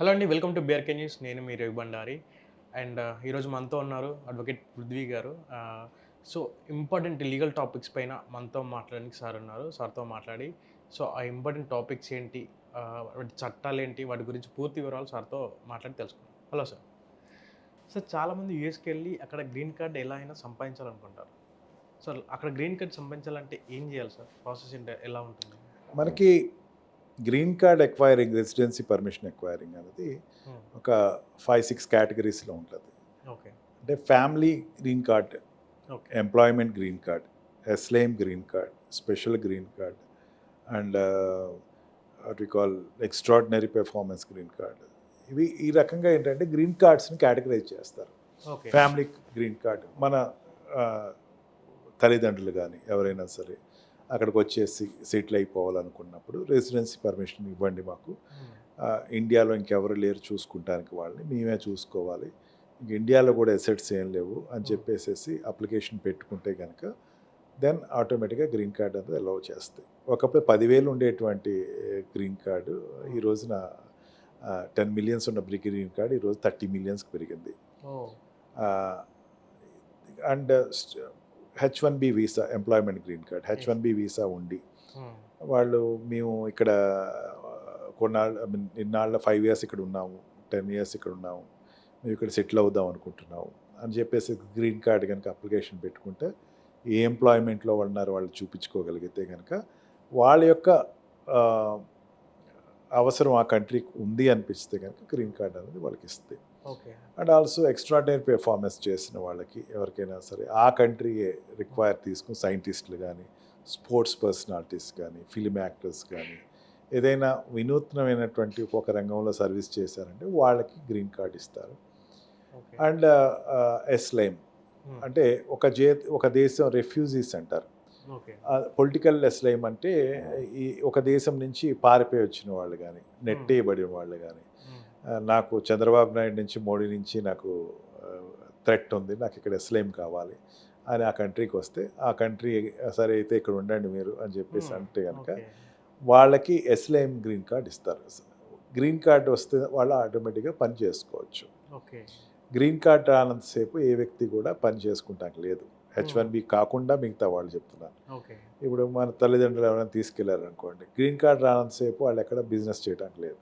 Hello అండి welcome to BRK news నేను మీ రవి బండారి. అండ్ ఈరోజు మనతో ఉన్నారు అడ్వకేట్ పృథ్వీ గారు. సో ఇంపార్టెంట్ లీగల్ టాపిక్స్ పైన మనతో మాట్లాడడానికి సార్ ఉన్నారు. సార్తో మాట్లాడి సో ఆ ఇంపార్టెంట్ టాపిక్స్ ఏంటి ఆ, వాటి చట్టాలు ఏంటి వాటి గురించి పూర్తి వివరాలు సార్తో మాట్లాడి తెలుసుకుందాం. హలో సార్ సార్ చాలామంది యూఎస్కి వెళ్ళి అక్కడ గ్రీన్ కార్డ్ ఎలా అయినా సంపాదించాలనుకుంటారు. సో అక్కడ గ్రీన్ కార్డ్ సంపాదించాలంటే ఏం చేయాలి సార్ ప్రాసెస్ ఏంటి ఎలా ఉంటుంది? మనకి green card acquiring residency permission acquiring అనేది Hmm. ఒక ఫైవ్ సిక్స్ కేటగిరీస్లో ఉంటుంది. అంటే family green card employment green card asylum green card special green card and what we call extraordinary performance green card ఇవి ఈ రకంగా ఏంటంటే గ్రీన్ కార్డ్స్ని కేటగరైజ్ చేస్తారు. ఓకే ఫ్యామిలీ గ్రీన్ కార్డ్ మన ఆ, తల్లిదండ్రులు కానీ ఎవరైనా సరే అక్కడికి వచ్చేసి సెటిల్ అయిపోవాలనుకున్నప్పుడు రెసిడెన్సీ పర్మిషన్ ఇవ్వండి మాకు. ఇండియాలో ఇంకెవరు లేరు చూసుకుంటానికి వాళ్ళని. మేమే చూసుకోవాలి. ఇంక ఇండియాలో కూడా ఎసెట్స్ ఏం లేవు అని చెప్పేసేసి అప్లికేషన్ పెట్టుకుంటే కనుక దెన్ ఆటోమేటిక్గా గ్రీన్ కార్డ్ అనేది అలౌ చేస్తాయి. ఒకప్పుడు పదివేలు ఉండేటువంటి గ్రీన్ కార్డు ఈ రోజున టెన్ మిలియన్స్ ఉన్న గ్రీన్ కార్డ్ ఈరోజు థర్టీ మిలియన్స్కి పెరిగింది. And H one B visa employment green card H one B visa ఉండి వాళ్ళు మేము ఇక్కడ కొన్నాళ్ళు ఐ మీన్ ఇన్నాళ్ళ ఫైవ్ ఇయర్స్ ఇక్కడ ఉన్నాము టెన్ ఇయర్స్ ఇక్కడ ఉన్నాము. మేము ఇక్కడ సెటిల్ అవుదాం అనుకుంటున్నాము. అని చెప్పేసి గ్రీన్ కార్డ్ కనుక అప్లికేషన్ పెట్టుకుంటే ఏ ఎంప్లాయ్మెంట్లో ఉన్నారు వాళ్ళు చూపించుకోగలిగితే కనుక వాళ్ళ యొక్క అవసరం ఆ కంట్రీకి ఉంది అనిపిస్తే కనుక గ్రీన్ కార్డ్ అనేది వాళ్ళకి ఇస్తుంది అండ్ ఆల్సో ఎక్స్ట్రాడినరీ పెర్ఫార్మెన్స్ చేసిన వాళ్ళకి ఎవరికైనా సరే. ఆ కంట్రీ రిక్వైర్ తీసుకుని సైంటిస్టులు కానీ స్పోర్ట్స్ పర్సనాలిటీస్ కానీ ఫిలిం యాక్టర్స్ కానీ ఏదైనా వినూత్నమైనటువంటి ఒక రంగంలో సర్వీస్ చేశారంటే వాళ్ళకి గ్రీన్ కార్డ్ ఇస్తారు. అండ్ ఎస్లైమ్ అంటే ఒక జే ఒక దేశం రెఫ్యూజీస్ అంటారు. పొలిటికల్ ఎస్లైమ్ అంటే ఈ ఒక దేశం నుంచి పారిపోయి వచ్చిన వాళ్ళు కానీ నెట్టేయబడిన వాళ్ళు కానీ నాకు చంద్రబాబు నాయుడు నుంచి మోడీ నుంచి నాకు థ్రెట్ ఉంది. నాకు ఇక్కడ ఎస్లైమ్ కావాలి అని ఆ కంట్రీకి వస్తే ఆ కంట్రీ సరే అయితే ఇక్కడ ఉండండి మీరు అని చెప్పేసి అంటే కనుక వాళ్ళకి ఎస్లైమ్ గ్రీన్ కార్డ్ ఇస్తారు. గ్రీన్ కార్డ్ వస్తే వాళ్ళు ఆటోమేటిక్గా పని చేసుకోవచ్చు. గ్రీన్ కార్డ్ రానంతసేపు ఏ వ్యక్తి కూడా పని చేసుకుంటానికి లేదు. హెచ్ వన్ బి కాకుండా మిగతా వాళ్ళు చెప్తున్నారు. ఇప్పుడు మన తల్లిదండ్రులు ఎవరైనా తీసుకెళ్ళారు అనుకోండి గ్రీన్ కార్డ్ రానంతసేపు వాళ్ళు ఎక్కడ బిజినెస్ చేయడానికి లేదు.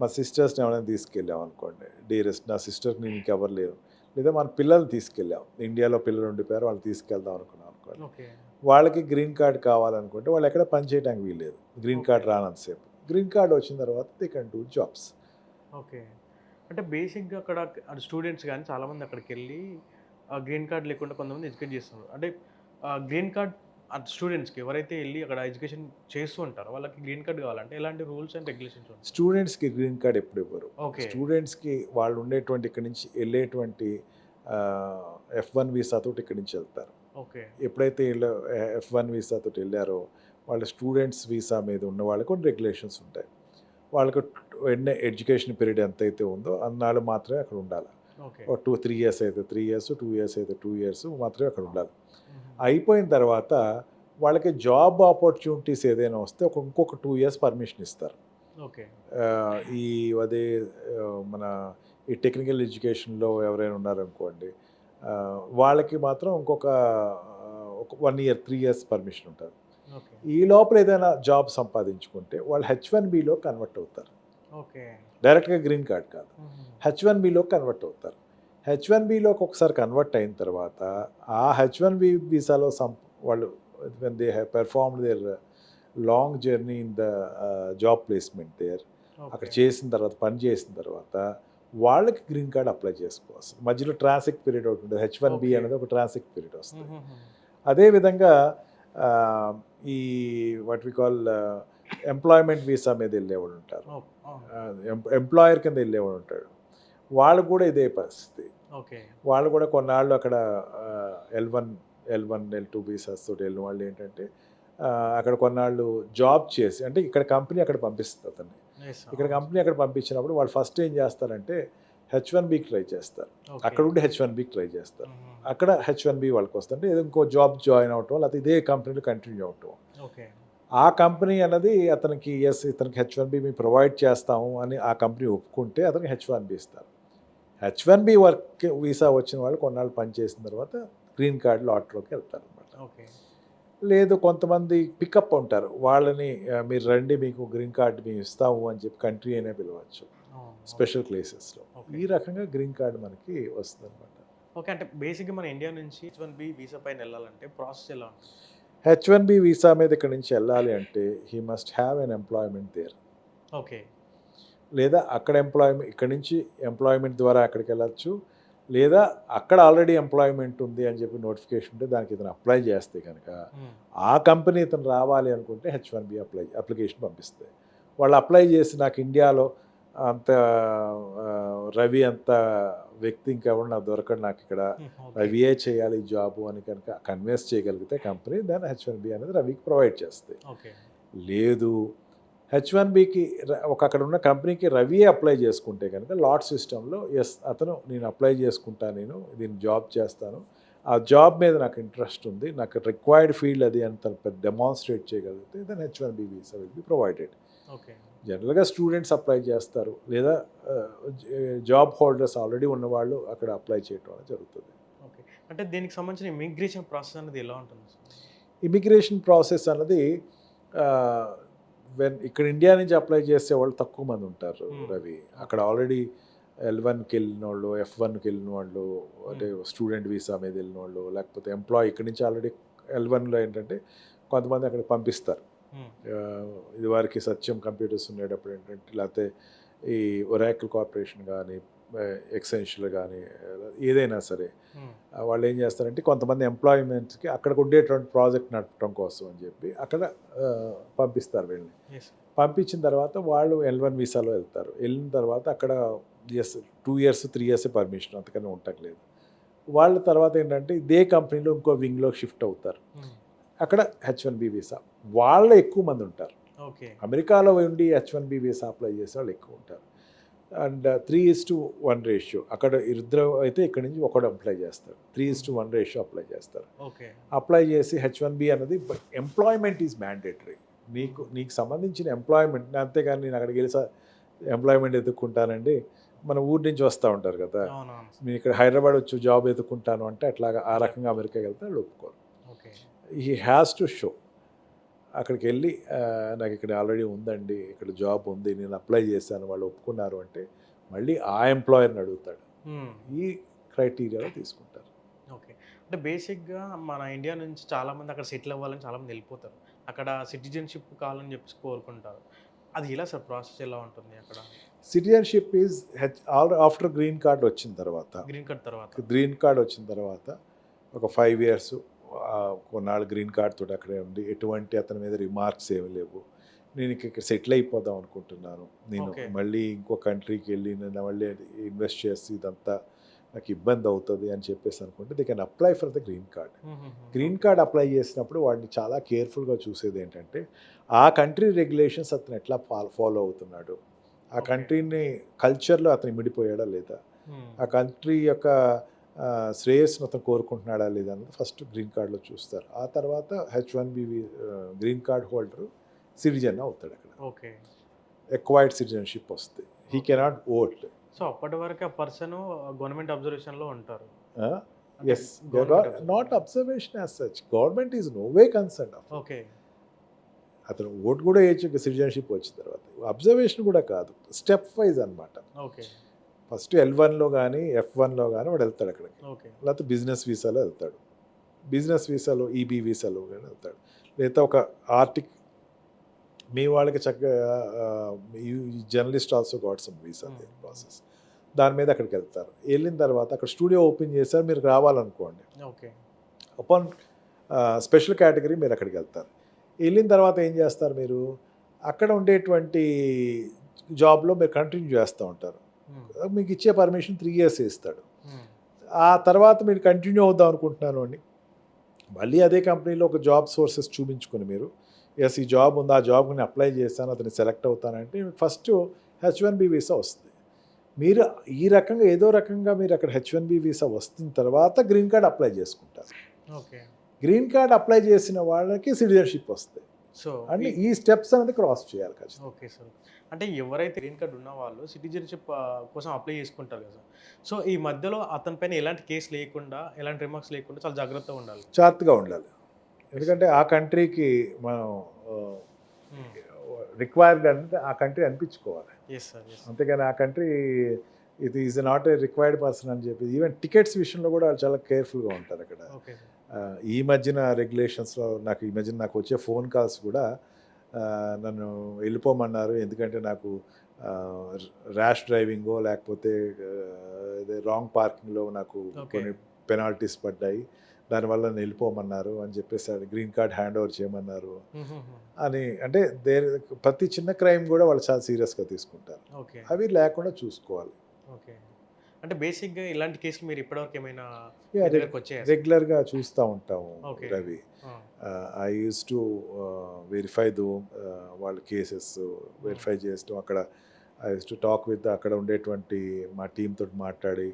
మా సిస్టర్స్ని ఎవరైనా తీసుకెళ్ళాం అనుకోండి. డీరెస్ట్ నా సిస్టర్ని నీకు ఎవరు లేరు. లేదా మన పిల్లల్ని తీసుకెళ్ళాం. ఇండియాలో పిల్లలు ఉండిపోయారు వాళ్ళు తీసుకెళ్దాం అనుకున్నాం అనుకోండి. ఓకే. వాళ్ళకి గ్రీన్ కార్డ్ కావాలనుకుంటే వాళ్ళు ఎక్కడ పని చేయడానికి వీల్లేదు. గ్రీన్ కార్డ్ రానంతసేపు గ్రీన్ కార్డ్ వచ్చిన తర్వాత they can do jobs. Okay. అంటే బేసిక్గా అక్కడ స్టూడెంట్స్ కానీ చాలామంది అక్కడికి వెళ్ళి గ్రీన్ కార్డ్ లేకుండా కొంతమంది ఎడ్యుకేట్ చేస్తున్నారు. అంటే గ్రీన్ కార్డ్ స్టూడెంట్స్కి ఎవరైతే వెళ్ళి అక్కడ ఎడ్యుకేషన్ చేస్తూ ఉంటారో వాళ్ళకి గ్రీన్ కార్డ్ కావాలంటే ఎలాంటి రూల్స్ అండ్ రెగ్యులేషన్స్ ఉంటాయి? స్టూడెంట్స్కి గ్రీన్ కార్డ్ ఎప్పుడు ఇవ్వరు. ఓకే స్టూడెంట్స్కి వాళ్ళు ఉండేటువంటి ఇక్కడి నుంచి వెళ్ళేటువంటి ఎఫ్ వన్ వీసాతో ఇక్కడి నుంచి వెళ్తారు. ఓకే ఎప్పుడైతే ఎఫ్ వన్ వీసాతో వెళ్ళారో వాళ్ళ స్టూడెంట్స్ వీసా మీద ఉన్న వాళ్ళకి కొన్ని రెగ్యులేషన్స్ ఉంటాయి. వాళ్ళకు ఎన్న ఎడ్యుకేషన్ పీరియడ్ ఎంత అయితే ఉందో అన్నాళ్ళు మాత్రమే అక్కడ ఉండాలి. టూ త్రీ ఇయర్స్ అయితే త్రీ ఇయర్స్ టూ ఇయర్స్ అయితే టూ ఇయర్స్ మాత్రమే అక్కడ ఉండాలి. అయిపోయిన తర్వాత వాళ్ళకి జాబ్ ఆపర్చునిటీస్ ఏదైనా వస్తే ఒక ఇంకొక టూ ఇయర్స్ పర్మిషన్ ఇస్తారు. ఓకే. ఈ అదే మన ఈ టెక్నికల్ ఎడ్యుకేషన్లో ఎవరైనా ఉన్నారనుకోండి వాళ్ళకి మాత్రం ఇంకొక ఒక one year three years permission ఉంటుంది. ఓకే. ఈ లోపల ఏదైనా జాబ్ సంపాదించుకుంటే వాళ్ళు హెచ్ వన్ బిలో కన్వర్ట్ అవుతారు. ఓకే. డైరెక్ట్గా గ్రీన్ కార్డ్ కాదు. హెచ్ వన్ బిలో కన్వర్ట్ అవుతారు. హెచ్ వన్ బిలోకి ఒకసారి కన్వర్ట్ అయిన తర్వాత ఆ హెచ్ వన్ బి వీసాలో సం వాళ్ళు when they have performed their long journey in the job placement there అక్కడ చేసిన తర్వాత పని చేసిన తర్వాత వాళ్ళకి గ్రీన్ కార్డ్ అప్లై చేసుకోవచ్చు మధ్యలో ట్రాన్సిక్ పీరియడ్ ఒకటి ఉంటుంది. H one B. అనేది ఒక ట్రాన్సిక్ పీరియడ్ వస్తుంది. అదేవిధంగా ఈ what we call employment visa మీద వెళ్ళేవాడు ఉంటారు. ఎంప్లాయర్ కింద వెళ్ళేవాడు ఉంటాడు వాళ్ళు కూడా ఇదే పరిస్థితి. ఓకే. వాళ్ళు కూడా కొన్నాళ్ళు అక్కడ L one L one L two visas తోటి వెళ్ళిన వాళ్ళు ఏంటంటే అక్కడ కొన్నాళ్ళు జాబ్ చేసి అంటే ఇక్కడ కంపెనీ అక్కడ పంపిస్తుంది అతన్ని. ఇక్కడ కంపెనీ అక్కడ పంపించినప్పుడు వాళ్ళు ఫస్ట్ ఏం చేస్తారంటే హెచ్ వన్ బీకి ట్రై చేస్తారు. అక్కడ ఉండి హెచ్ వన్ బీకి ట్రై చేస్తారు. అక్కడ హెచ్ వన్ బి వాళ్ళకి వస్తుంటే ఏదో ఇంకో జాబ్ జాయిన్ అవటం లేకపోతే ఇదే కంపెనీలో కంటిన్యూ అవటం. ఓకే. ఆ కంపెనీ అన్నది అతనికి ఎస్ ఇతనికి హెచ్ వన్ బి మేము ప్రొవైడ్ చేస్తాము అని ఆ కంపెనీ ఒప్పుకుంటే అతనికి హెచ్ వన్ బి ఇస్తారు. H one B work visa వచ్చిన వాళ్ళు కొన్నాళ్ళు పనిచేసిన తర్వాత గ్రీన్ కార్డ్ లాట్లోకి వెళ్తారు అనమాట ఓకే. లేదు కొంతమంది పికప్ ఉంటారు. వాళ్ళని మీరు రండి మీకు గ్రీన్ కార్డ్ మేము ఇస్తాము అని చెప్పి కంట్రీ అయినా పిలవచ్చు. స్పెషల్ ప్లేసెస్లో. ఈ రకంగా గ్రీన్ కార్డ్ మనకి వస్తుంది అనమాట ఓకే అంటే బేసిక్గా మన ఇండియా నుంచి హెచ్ వన్ బి వీసా పైన వెళ్ళాలంటే ప్రాసెస్ ఎలా ఉంటుంది? హెచ్ వన్ బి వీసా మీద ఇక్కడ నుంచి వెళ్ళాలి అంటే he must have an employment there okay. లేదా అక్కడ ఎంప్లాయ్మెంట్ ఇక్కడ నుంచి ఎంప్లాయ్మెంట్ ద్వారా అక్కడికి వెళ్ళచ్చు లేదా అక్కడ ఆల్రెడీ ఎంప్లాయ్మెంట్ ఉంది అని చెప్పి నోటిఫికేషన్ ఉంటే దానికి ఇతను అప్లై చేస్తే కనుక ఆ కంపెనీ ఇతను రావాలి అనుకుంటే H one B apply application పంపిస్తే. వాళ్ళు అప్లై చేసి నాకు ఇండియాలో అంత రవి అంత వ్యక్తి ఇంకెవరు నాకు దొరకడు నాకు ఇక్కడ రవియే చేయాలి ఈ జాబు అని కనుక కన్విన్స్ చేయగలిగితే కంపెనీ దాన్ని హెచ్ వన్ బి అనేది రవికి ప్రొవైడ్ చేస్తాయి. లేదు హెచ్ వన్ బికి ఒక అక్కడ ఉన్న కంపెనీకి రవియే అప్లై చేసుకుంటే కనుక లాట్ సిస్టంలో ఎస్ అతను నేను అప్లై చేసుకుంటా నేను దీన్ని జాబ్ చేస్తాను. ఆ జాబ్ మీద నాకు ఇంట్రెస్ట్ ఉంది నాకు రిక్వైర్డ్ ఫీల్డ్ అది అంత డెమాన్స్ట్రేట్ చేయగలిగితే then H one B visa will be provided. Okay. జనరల్గా స్టూడెంట్స్ అప్లై చేస్తారు లేదా జాబ్ హోల్డర్స్ ఆల్రెడీ ఉన్నవాళ్ళు అక్కడ అప్లై చేయడం అనేది జరుగుతుంది. ఓకే. అంటే దీనికి సంబంధించిన ఇమిగ్రేషన్ ప్రాసెస్ అనేది ఎలా ఉంటుంది ఇమిగ్రేషన్ ప్రాసెస్ అన్నది వెన్ ఇక్కడ ఇండియా నుంచి అప్లై చేసే వాళ్ళు తక్కువ మంది ఉంటారు Hmm. రవి. అక్కడ ఆల్రెడీ ఎల్ వన్కి వెళ్ళిన వాళ్ళు ఎఫ్ వన్కి వెళ్ళిన వాళ్ళు అంటే స్టూడెంట్ వీసా మీద వెళ్ళిన వాళ్ళు లేకపోతే ఎంప్లాయ్ ఇక్కడ నుంచి ఆల్రెడీ ఎల్ వన్లో ఏంటంటే కొంతమంది అక్కడ పంపిస్తారు. ఆ, ఇది వారికి సత్యం కంప్యూటర్స్ ఉండేటప్పుడు ఏంటంటే లేకపోతే ఈ ఒరాకిల్ కార్పొరేషన్ కానీ ఎక్సెన్షియల్ కానీ ఏదైనా సరే. వాళ్ళు ఏం చేస్తారంటే కొంతమంది ఎంప్లాయ్మెంట్స్కి అక్కడ ఉండేటువంటి ప్రాజెక్ట్ నడపడం కోసం అని చెప్పి అక్కడ పంపిస్తారు వీళ్ళని. పంపించిన తర్వాత వాళ్ళు ఎల్ వన్ వీసాలో వెళ్తారు. వెళ్ళిన తర్వాత అక్కడ as two years three years permission అంతకన్నా ఉండట్లేదు వాళ్ళ తర్వాత ఏంటంటే ఇదే కంపెనీలో ఇంకో వింగ్లో షిఫ్ట్ అవుతారు. అక్కడ హెచ్ వన్ బి వీసా వాళ్ళు ఎక్కువ మంది ఉంటారు. ఓకే. అమెరికాలో ఉండి H one B visa apply చేసే వాళ్ళు ఎక్కువ ఉంటారు. And three is to one ratio. అక్కడ ఇద్దరు అయితే ఇక్కడ నుంచి ఒకడు అప్లై చేస్తారు. Three is to one ratio apply చేస్తారు. ఓకే. అప్లై చేసి హెచ్ వన్ బి అన్నది ఎంప్లాయ్మెంట్ ఈజ్ మ్యాండేటరీ నీకు నీకు సంబంధించిన ఎంప్లాయ్మెంట్ అంతేగాని నేను అక్కడికి వెళ్ళి ఎంప్లాయ్మెంట్ ఎత్తుక్కుంటానండి మన ఊరి నుంచి వస్తూ ఉంటారు కదా. నేను ఇక్కడ హైదరాబాద్ వచ్చి జాబ్ ఎత్తుక్కుంటాను అంటే అట్లాగా ఆ రకంగా అమెరికాకి వెళ్తే వాళ్ళు ఒప్పుకోరు. Okay. He has to show అక్కడికి వెళ్ళి "ఆ, నాకు ఇక్కడ ఆల్రెడీ ఉందండి ఇక్కడ జాబ్ ఉంది నేను అప్లై చేశాను వాళ్ళు ఒప్పుకున్నారు అంటే మళ్ళీ ఆ ఎంప్లాయర్ని అడుగుతాడు. ఈ క్రైటీరియాలో తీసుకుంటారు. ఓకే. అంటే బేసిక్గా మన ఇండియా నుంచి చాలామంది అక్కడ సెటిల్ అవ్వాలని చాలామంది వెళ్ళిపోతారు. అక్కడ సిటిజన్షిప్ కావాలని చెప్పి కోరుకుంటారు. అది ఎలా సార్ ప్రాసెస్ ఎలా ఉంటుంది అక్కడ? Citizenship is H all after green card వచ్చిన తర్వాత గ్రీన్ కార్డ్ తర్వాత. గ్రీన్ కార్డ్ వచ్చిన తర్వాత ఒక ఫైవ్ ఇయర్స్ కొన్నాళ్ళు గ్రీన్ కార్డ్ తోటి అక్కడే ఉండి ఎటువంటి అతని మీద రిమార్క్స్ ఏమి లేవు. నేను ఇక ఇక్కడ సెటిల్ అయిపోదాం అనుకుంటున్నాను. నేను. మళ్ళీ ఇంకో కంట్రీకి వెళ్ళి నేను మళ్ళీ ఇన్వెస్ట్ చేసి ఇదంతా నాకు ఇబ్బంది అవుతుంది అని చెప్పేసి అనుకుంటే they can apply for the green card green card apply చేసినప్పుడు వాడిని చాలా కేర్ఫుల్గా చూసేది ఏంటంటే ఆ కంట్రీ రెగ్యులేషన్స్ అతను ఎట్లా ఫాలో అవుతున్నాడు? ఆ. కంట్రీని కల్చర్లో అతను మిడిపోయాడా లేదా? ఆ కంట్రీ యొక్క ఆ, శ్రేయస్సును అతను కోరుకుంటున్నాడా లేదా అన్నది ఫస్ట్ గ్రీన్ కార్డులో చూస్తారు. ఆ తర్వాత H one B green card holder citizen అవుతాడు అక్కడ. ఓకే. ఎక్వైర్డ్ సిటిజన్షిప్ వస్తుంది. హీ కెనాట్ ఓట్ సో అప్పటి వరకు ఆ పర్సన్ గవర్నమెంట్ అబ్జర్వేషన్లో ఉంటారు. Is not observation. As such government is no way concern okay. అతను ఓట్ కూడా వేయచ్చు సిటిజన్షిప్ వచ్చిన తర్వాత. అబ్జర్వేషన్ కూడా కాదు. స్టెప్ వైజ్ అన్నమాట. ఓకే. ఫస్ట్ ఎల్ వన్లో కానీ ఎఫ్ వన్లో కానీ వాడు వెళ్తాడు అక్కడికి. ఓకే. లేకపోతే బిజినెస్ వీసాలో వెళ్తాడు. బిజినెస్ వీసాలో ఈబీ వీసాలో కానీ వెళ్తాడు. లేదా ఒక ఆర్టిక్ మీ వాళ్ళకి చక్కగా journalist also got some visa Hmm. Process. దాని మీద అక్కడికి వెళ్తారు. వెళ్ళిన తర్వాత అక్కడ స్టూడియో ఓపెన్ చేశారు మీరు రావాలనుకోండి. ఓకే. అపాన్ స్పెషల్ కేటగిరీ మీరు అక్కడికి వెళ్తారు. వెళ్ళిన తర్వాత ఏం చేస్తారు మీరు? అక్కడ ఉండేటువంటి జాబ్లో మీరు కంటిన్యూ చేస్తూ ఉంటారు. మీకు ఇచ్చే పర్మిషన్ త్రీ ఇయర్స్ ఇస్తాడు. ఆ తర్వాత మీరు కంటిన్యూ అవుదాం అనుకుంటున్నాను అండి. మళ్ళీ అదే కంపెనీలో ఒక జాబ్ సోర్సెస్ చూపించుకొని మీరు ఎస్ ఈ జాబ్ ఉంది ఆ జాబ్ నేను అప్లై చేస్తాను అతన్ని select అవుతానంటే first H one B visa వస్తుంది. మీరు ఈ రకంగా ఏదో రకంగా మీరు అక్కడ హెచ్ వన్ బి వీసా వస్తున్న తర్వాత గ్రీన్ కార్డ్ అప్లై చేసుకుంటారు. ఓకే. గ్రీన్ కార్డ్ అప్లై చేసిన వాళ్ళకి సిటిజన్షిప్ వస్తుంది. సో అంటే ఈ స్టెప్స్ అనేది క్రాస్ చేయాలి ఖచ్చితంగా. ఓకే సార్ అంటే ఎవరైతే గ్రీన్ కార్డ్ ఉన్న వాళ్ళు సిటిజన్షిప్ కోసం అప్లై చేసుకుంటారు కదా సో ఈ మధ్యలో అతని పైన ఎలాంటి కేసు లేకుండా ఎలాంటి రిమార్క్స్ లేకుండా చాలా జాగ్రత్తగా ఉండాలి. జాగ్రత్తగా ఉండాలి. ఎందుకంటే ఆ కంట్రీకి మనం రిక్వైర్డ్ అంటే ఆ కంట్రీ అనిపించుకోవాలి. ఎస్ సార్ ఎస్ అంతేగాని ఆ కంట్రీ ఇది is not a required person అని చెప్పి ఈవెన్ టికెట్స్ విషయంలో కూడా వాళ్ళు చాలా కేర్ఫుల్గా ఉంటారు అక్కడ. ఈ మధ్యన రెగ్యులేషన్స్లో నాకు ఈ మధ్యన నాకు వచ్చే ఫోన్ కాల్స్ కూడా నన్ను వెళ్ళిపోమన్నారు. ఎందుకంటే నాకు ర్యాష్ డ్రైవింగో లేకపోతే రాంగ్ పార్కింగ్లో నాకు. కొన్ని పెనాల్టీస్ పడ్డాయి. దానివల్ల నన్ను వెళ్ళిపోమన్నారు అని చెప్పేసి గ్రీన్ కార్డ్ హ్యాండ్ ఓవర్ చేయమన్నారు అని. అంటే దే ప్రతి చిన్న క్రైమ్ కూడా వాళ్ళు చాలా సీరియస్గా తీసుకుంటారు. అవి లేకుండా చూసుకోవాలి. ఓకే. అంటే బేసిక్గా ఇలాంటి కేసులు మీరు ఇప్పటివరకు ఏమైనా సార్? రెగ్యులర్గా చూస్తూ ఉంటాము. Ravi. I use to verify though వాళ్ళ కేసెస్ వెరిఫై చేస్తూ అక్కడ I use to talk with అక్కడ ఉండేటువంటి మా టీమ్ తోటి మాట్లాడి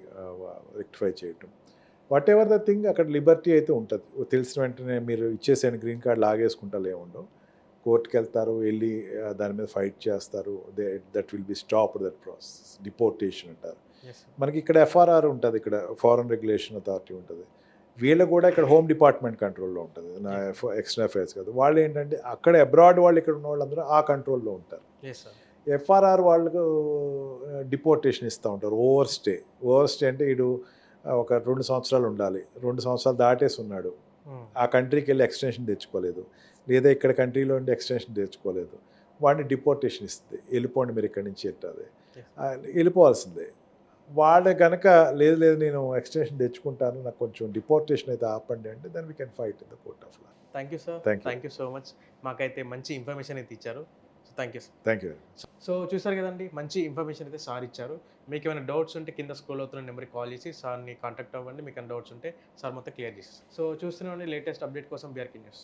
రెక్టిఫై చేయటం. వాట్ ఎవర్ ద థింగ్ అక్కడ లిబర్టీ అయితే ఉంటుంది. తెలిసిన వెంటనే మీరు ఇచ్చేసాను గ్రీన్ కార్డ్ లాగేసుకుంటా ఏముండవు కోర్టుకి వెళ్తారు వెళ్ళి దాని మీద ఫైట్ చేస్తారు. They that will be stop that process. Deportation అంటారు. మనకి ఇక్కడ ఎఫ్ఆర్ఆర్ ఉంటుంది ఇక్కడ ఫారెన్ రెగ్యులేషన్ అథారిటీ ఉంటుంది. వీళ్ళు కూడా ఇక్కడ హోమ్ డిపార్ట్మెంట్ కంట్రోల్లో ఉంటుంది. నా ఎక్స్టర్నల్ అఫైర్స్ కాదు. వాళ్ళు ఏంటంటే అక్కడ అబ్రాడ్ వాళ్ళు ఇక్కడ ఉన్న వాళ్ళందరూ ఆ కంట్రోల్లో ఉంటారు. ఎఫ్ఆర్ఆర్ వాళ్ళకు డిపోర్టేషన్ ఇస్తూ ఉంటారు. Over stay. ఓవర్ స్టే అంటే ఇడు ఒక రెండు సంవత్సరాలు ఉండాలి. రెండు సంవత్సరాలు దాటేసి ఉన్నాడు. ఉమ్, ఆ కంట్రీకి వెళ్ళి ఎక్స్టెన్షన్ తెచ్చుకోలేదు. లేదా ఇక్కడ కంట్రీలో ఉండి ఎక్స్టెన్షన్ తెచ్చుకోలేదు వాడిని డిపోర్టేషన్ ఇస్తుంది. వెళ్ళిపోండి మీరు ఇక్కడి నుంచి Yes. వెళ్ళిపోవాల్సిందే. వాడు కనుక లేదు లేదు నేను ఎక్స్టెన్షన్ తెచ్చుకుంటాను నాకు కొంచెం డిపోర్టేషన్ అయితే ఆపండి అంటే then we can fight in the court of law. Thank you sir. Thank you so much మాకైతే మంచి ఇన్ఫర్మేషన్ అయితే ఇచ్చారు. So thank you sir thank you so చూసారు కదండి మంచి ఇన్ఫర్మేషన్ అయితే సార్ ఇచ్చారు. మీకు ఏమైనా డౌట్స్ ఉంటే కింద స్కూల్ అవుతున్న నెంబర్కి కాల్ చేసి సార్ని కాంటాక్ట్ అవ్వండి. మీకు ఏమైనా డౌట్స్ ఉంటే సార్ మొత్తం క్లియర్ చేసి సో చూస్తున్నామండి లేటెస్ట్ అప్డేట్ కోసం బీఆర్కి న్యూస్